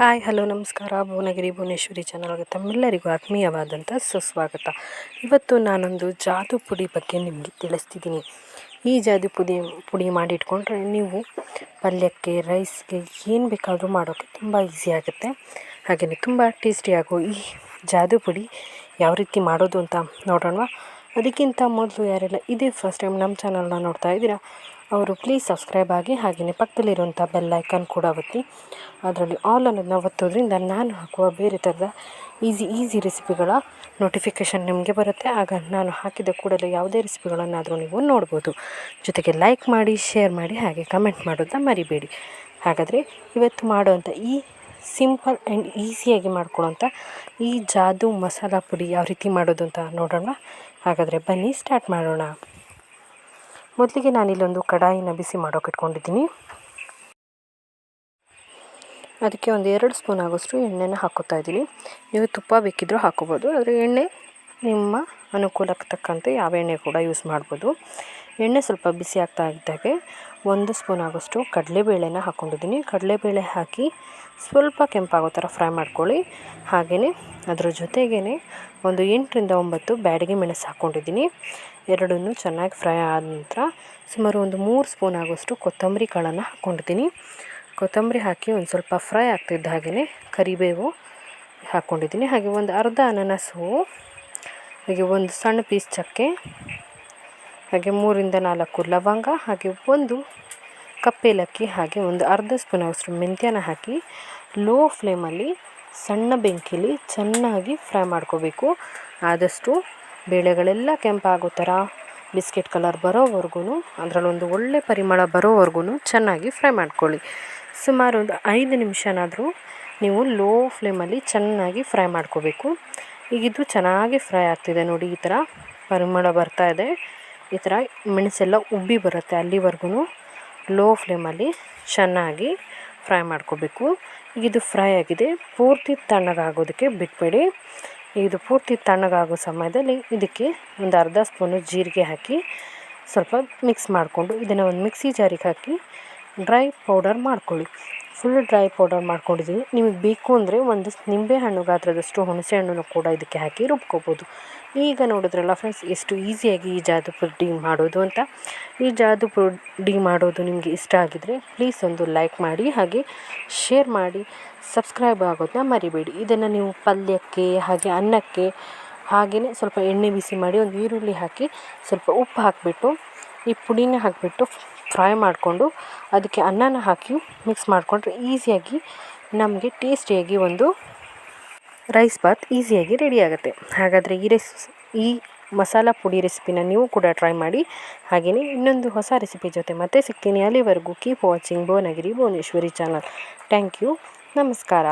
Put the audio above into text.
Hi, hello, ನಮಸ್ಕಾರ. ಭುವನಗಿರಿ ಭುವನೇಶ್ವರಿ ಚಾನಲ್ಗೆ ತಮ್ಮೆಲ್ಲರಿಗೂ ಆತ್ಮೀಯವಾದಂಥ ಸುಸ್ವಾಗತ. ಇವತ್ತು ನಾನೊಂದು ಜಾದು ಪುಡಿ ಬಗ್ಗೆ ನಿಮಗೆ ತಿಳಿಸ್ತಿದ್ದೀನಿ. ಈ ಜಾದು ಪುಡಿ ಪುಡಿ ಮಾಡಿಟ್ಕೊಂಡ್ರೆ ನೀವು ಪಲ್ಯಕ್ಕೆ ರೈಸ್ಗೆ ಏನು ಬೇಕಾದರೂ ಮಾಡೋಕ್ಕೆ ತುಂಬ ಈಸಿ ಆಗುತ್ತೆ. ಹಾಗೆಯೇ ತುಂಬ ಟೇಸ್ಟಿಯಾಗೋ ಈ ಜಾದು ಪುಡಿ ಯಾವ ರೀತಿ ಮಾಡೋದು ಅಂತ ನೋಡೋಣ ಅದಕ್ಕಿಂತ ಮೊದಲು ಯಾರೆಲ್ಲ ಇದೇ ಫಸ್ಟ್ ಟೈಮ್ ನಮ್ಮ ಚಾನಲ್ನ ನೋಡ್ತಾ ಇದ್ದೀರಾ, ಅವರು ಪ್ಲೀಸ್ ಸಬ್ಸ್ಕ್ರೈಬ್ ಆಗಿ ಹಾಗೆಯೇ ಪಕ್ಕದಲ್ಲಿರುವಂಥ ಬೆಲ್ ಐಕನ್ ಕೂಡ ಒತ್ತಿ. ಅದರಲ್ಲಿ ಆಲ್ ಅನ್ನೋದನ್ನ ಒತ್ತೋದ್ರಿಂದ ನಾನು ಹಾಕುವ ಬೇರೆ ಥರದ ಈಸಿ ಈಸಿ ರೆಸಿಪಿಗಳ ನೋಟಿಫಿಕೇಷನ್ ನಿಮಗೆ ಬರುತ್ತೆ. ಆಗ ನಾನು ಹಾಕಿದ ಕೂಡಲೇ ಯಾವುದೇ ರೆಸಿಪಿಗಳನ್ನಾದರೂ ನೀವು ನೋಡ್ಬೋದು. ಜೊತೆಗೆ ಲೈಕ್ ಮಾಡಿ ಶೇರ್ ಮಾಡಿ, ಹಾಗೆ ಕಮೆಂಟ್ ಮಾಡೋದನ್ನ ಮರಿಬೇಡಿ. ಹಾಗಾದರೆ ಇವತ್ತು ಮಾಡುವಂಥ ಈ ಸಿಂಪಲ್ ಆ್ಯಂಡ್ ಈಸಿಯಾಗಿ ಮಾಡ್ಕೊಳ್ಳೋಂಥ ಈ ಜಾದು ಮಸಾಲ ಪುಡಿ ಯಾವ ರೀತಿ ಮಾಡೋದು ಅಂತ ನೋಡೋಣ. ಹಾಗಾದರೆ ಬನ್ನಿ ಸ್ಟಾರ್ಟ್ ಮಾಡೋಣ. ಮೊದಲಿಗೆ ನಾನಿಲ್ಲೊಂದು ಕಡಾಯಿನ ಬಿಸಿ ಮಾಡೋಕೆ ಇಟ್ಕೊಂಡಿದ್ದೀನಿ. ಅದಕ್ಕೆ ಒಂದು ಎರಡು ಸ್ಪೂನ್ ಆಗೋಷ್ಟು ಎಣ್ಣೆನ ಹಾಕೋತಾ ಇದ್ದೀನಿ. ನೀವು ತುಪ್ಪ ಬೇಕಿದ್ದರೂ ಹಾಕೋಬೋದು, ಆದರೆ ಎಣ್ಣೆ ನಿಮ್ಮ ಅನುಕೂಲಕ್ಕೆ ತಕ್ಕಂತೆ ಯಾವ ಎಣ್ಣೆ ಕೂಡ ಯೂಸ್ ಮಾಡ್ಬೋದು. ಎಣ್ಣೆ ಸ್ವಲ್ಪ ಬಿಸಿ ಆಗ್ತಾ ಇದ್ದಾಗೆ ಒಂದು ಸ್ಪೂನ್ ಆಗೋಷ್ಟು ಕಡಲೆಬೇಳೆನ ಹಾಕ್ಕೊಂಡಿದ್ದೀನಿ ಕಡಲೆಬೇಳೆ ಹಾಕಿ ಸ್ವಲ್ಪ ಕೆಂಪಾಗೋ ಥರ ಫ್ರೈ ಮಾಡ್ಕೊಳ್ಳಿ. ಹಾಗೆಯೇ ಅದರ ಜೊತೆಗೇ ಒಂದು ಎಂಟರಿಂದ ಒಂಬತ್ತು ಬ್ಯಾಡಿಗೆ ಮೆಣಸು ಹಾಕ್ಕೊಂಡಿದ್ದೀನಿ ಎರಡನ್ನೂ ಚೆನ್ನಾಗಿ ಫ್ರೈ ಆದ ನಂತರ ಸುಮಾರು ಒಂದು ಮೂರು ಸ್ಪೂನ್ ಆಗೋಷ್ಟು ಕೊತ್ತಂಬರಿ ಕಾಳನ್ನು ಹಾಕ್ಕೊಂಡಿದ್ದೀನಿ ಕೊತ್ತಂಬರಿ ಹಾಕಿ ಒಂದು ಸ್ವಲ್ಪ ಫ್ರೈ ಆಗ್ತಿದ್ದ ಹಾಗೆಯೇ ಕರಿಬೇವು ಹಾಕ್ಕೊಂಡಿದ್ದೀನಿ ಹಾಗೆ ಒಂದು ಅರ್ಧ ಅನಾನಸು ಹಾಗೆ ಒಂದು ಸಣ್ಣ ಪೀಸ್ ಚಕ್ಕೆ, ಹಾಗೆ ಮೂರಿಂದ ನಾಲ್ಕು ಲವಂಗ, ಹಾಗೆ ಒಂದು ಕಪ್ಪೇಲಕ್ಕಿ ಹಾಗೆ ಒಂದು ಅರ್ಧ ಸ್ಪೂನ್ ಅಷ್ಟು ಮೆಂತ್ಯನ ಹಾಕಿ ಲೋ ಫ್ಲೇಮಲ್ಲಿ ಸಣ್ಣ ಬೆಂಕಿಲಿ ಚೆನ್ನಾಗಿ ಫ್ರೈ ಮಾಡ್ಕೋಬೇಕು. ಆದಷ್ಟು ಬೇಳೆಗಳೆಲ್ಲ ಕೆಂಪಾಗೋ ಥರ ಬಿಸ್ಕೆಟ್ ಕಲರ್ ಬರೋವರೆಗೂ ಅದರಲ್ಲೊಂದು ಒಳ್ಳೆ ಪರಿಮಳ ಬರೋವರೆಗೂ ಚೆನ್ನಾಗಿ ಫ್ರೈ ಮಾಡ್ಕೊಳ್ಳಿ. ಸುಮಾರು ಒಂದು ಐದು ನಿಮಿಷನಾದರೂ ನೀವು ಲೋ ಫ್ಲೇಮಲ್ಲಿ ಚೆನ್ನಾಗಿ ಫ್ರೈ ಮಾಡ್ಕೋಬೇಕು. ಈಗ ಚೆನ್ನಾಗಿ ಫ್ರೈ ಆಗ್ತಿದೆ ನೋಡಿ, ಈ ಥರ ಪರಿಮಳ ಬರ್ತಾ ಇದೆ. ಈ ಥರ ಮೆಣಸೆಲ್ಲ ಉಬ್ಬಿ ಬರುತ್ತೆ ಅಲ್ಲಿವರೆಗೂ ಲೋ ಫ್ಲೇಮಲ್ಲಿ ಚೆನ್ನಾಗಿ ಫ್ರೈ ಮಾಡ್ಕೋಬೇಕು. ಇದು ಫ್ರೈ ಆಗಿದೆ. ಪೂರ್ತಿ ತಣ್ಣಗಾಗೋದಕ್ಕೆ ಬಿಟ್ಬೇಡಿ. ಇದು ಪೂರ್ತಿ ತಣ್ಣಗಾಗೋ ಸಮಯದಲ್ಲಿ ಇದಕ್ಕೆ ಒಂದು ಅರ್ಧ ಸ್ಪೂನು ಜೀರಿಗೆ ಹಾಕಿ ಸ್ವಲ್ಪ ಮಿಕ್ಸ್ ಮಾಡಿಕೊಂಡು ಇದನ್ನು ಒಂದು ಮಿಕ್ಸಿ ಜಾರಿಗೆ ಹಾಕಿ ಡ್ರೈ ಪೌಡರ್ ಮಾಡ್ಕೊಳ್ಳಿ. ಫುಲ್ ಡ್ರೈ ಪೌಡರ್ ಮಾಡ್ಕೊಂಡಿದ್ದೀನಿ ನಿಮಗೆ ಬೇಕು ಅಂದರೆ ಒಂದು ನಿಂಬೆ ಹಣ್ಣು ಗಾತ್ರದಷ್ಟು ಹುಣಸೆ ಹಣ್ಣನ್ನು ಕೂಡ ಇದಕ್ಕೆ ಹಾಕಿ ರುಬ್ಕೋಬೋದು. ಈಗ ನೋಡಿದ್ರಲ್ಲ ಫ್ರೆಂಡ್ಸ್ ಎಷ್ಟು ಈಸಿಯಾಗಿ ಈ ಜಾದು ಪುಡಿ ಮಾಡೋದು ಅಂತ. ಈ ಜಾದು ಪುಡಿ ಮಾಡೋದು ನಿಮಗೆ ಇಷ್ಟ ಆಗಿದರೆ ಪ್ಲೀಸ್ ಒಂದು ಲೈಕ್ ಮಾಡಿ, ಹಾಗೆ ಶೇರ್ ಮಾಡಿ ಸಬ್ಸ್ಕ್ರೈಬ್ ಆಗೋದನ್ನ ಮರಿಬೇಡಿ. ಇದನ್ನು ನೀವು ಪಲ್ಯಕ್ಕೆ, ಹಾಗೆ ಅನ್ನಕ್ಕೆ ಹಾಗೆಯೇ ಸ್ವಲ್ಪ ಎಣ್ಣೆ ಬಿಸಿ ಮಾಡಿ ಒಂದು ಈರುಳ್ಳಿ ಹಾಕಿ ಸ್ವಲ್ಪ ಉಪ್ಪು ಹಾಕಿಬಿಟ್ಟು ಈ ಪುಡಿನ ಹಾಕಿಬಿಟ್ಟು ಫ್ರೈ ಮಾಡಿಕೊಂಡು ಅದಕ್ಕೆ ಅನ್ನನ ಹಾಕಿ ಮಿಕ್ಸ್ ಮಾಡಿಕೊಂಡ್ರೆ ಈಸಿಯಾಗಿ ನಮಗೆ ಟೇಸ್ಟಿಯಾಗಿ ಒಂದು ರೈಸ್ ಬಾತ್ ಈಸಿಯಾಗಿ ರೆಡಿ ಆಗುತ್ತೆ. ಹಾಗಾದರೆ ಈ ರೆಸ್, ಈ ಮಸಾಲ ಪುಡಿ ರೆಸಿಪಿನ ನೀವು ಕೂಡ ಟ್ರೈ ಮಾಡಿ. ಹಾಗೆಯೇ ಇನ್ನೊಂದು ಹೊಸ ರೆಸಿಪಿ ಜೊತೆ ಮತ್ತೆ ಸಿಗ್ತೀನಿ ಅಲ್ಲಿವರೆಗೂ. Keep watching Bhuvanagiri Bhuvaneshwari channel thank you ನಮಸ್ಕಾರ.